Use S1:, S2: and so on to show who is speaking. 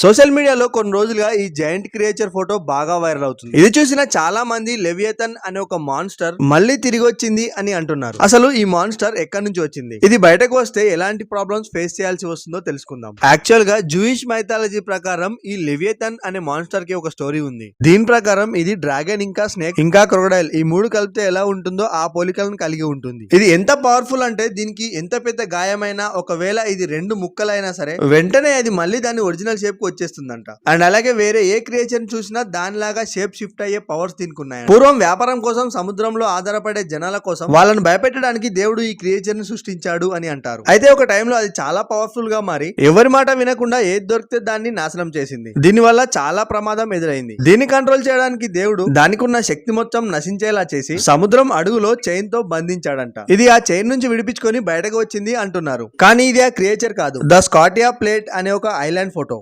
S1: Social మీడియాలో కొన్ని రోజులుగా ఈ జాయింట్ క్రియేచర్ ఫోటో బాగా వైరల్ అవుతుంది. ఇది చూసిన చాలా మంది లెవియతన్ అనే ఒక మాన్స్టర్ మళ్ళీ తిరిగి వచ్చింది అని అంటున్నారు. అసలు ఈ మాన్స్టర్ ఎక్కడి నుంచి వచ్చింది? ఇది బయటకు వస్తే ఎలాంటి ప్రాబ్లమ్స్ ఫేస్ చేయాల్సి వస్తుందో తెలుసుకుందాం. యాక్చువల్గా జూయిష్ మైథాలజీ ప్రకారం ఈ లెవియతన్ అనే మాన్స్టర్కి ఒక స్టోరీ ఉంది. దీని ప్రకారం ఇది డ్రాగన్ ఇంకా స్నేక్ ఇంకా క్రొకడైల్ ఈ మూడు కలిపితే ఎలా ఉంటుందో ఆ పోలికలను కలిగి ఉంటుంది. ఇది ఎంత పవర్ఫుల్ అంటే దీనికి ఎంత పెద్ద గాయమైనా ఒకవేళ ఇది రెండు ముక్కలైనా సరే వెంటనే అది మళ్ళీ దాని ఒరిజినల్ షేప్ వచ్చేస్తుందంట. అండ్ అలాగే వేరే ఏ క్రియేచర్ చూసినా దానిలాగా షేప్ షిఫ్ట్ అయ్యే పవర్స్ దీనికి ఉన్నాయి పూర్వం వ్యాపారం కోసం సముద్రంలో ఆధారపడే జనాల కోసం వాళ్ళని భయపెట్టడానికి దేవుడు ఈ క్రియేచర్ని సృష్టించాడు అని అంటారు. అయితే ఒక టైంలో అది చాలా పవర్ఫుల్గా మారి ఎవరి మాట వినకుండా ఏది దొరికితే దాన్ని నాశనం చేసింది. దీని వల్ల చాలా ప్రమాదం ఎదురైంది. దీన్ని కంట్రోల్ చేయడానికి దేవుడు దానికి ఉన్న శక్తి మొత్తం నశించేలా చేసి సముద్రం అడుగులో చైన్తో బంధించాడంట. ఇది ఆ చైన్ నుంచి విడిపించుకొని బయటకు వచ్చింది అంటున్నారు. కానీ ఇది ఆ క్రియేచర్ కాదు. ద స్కాటియా ప్లేట్ అనే ఒక ఐలాండ్ ఫోటో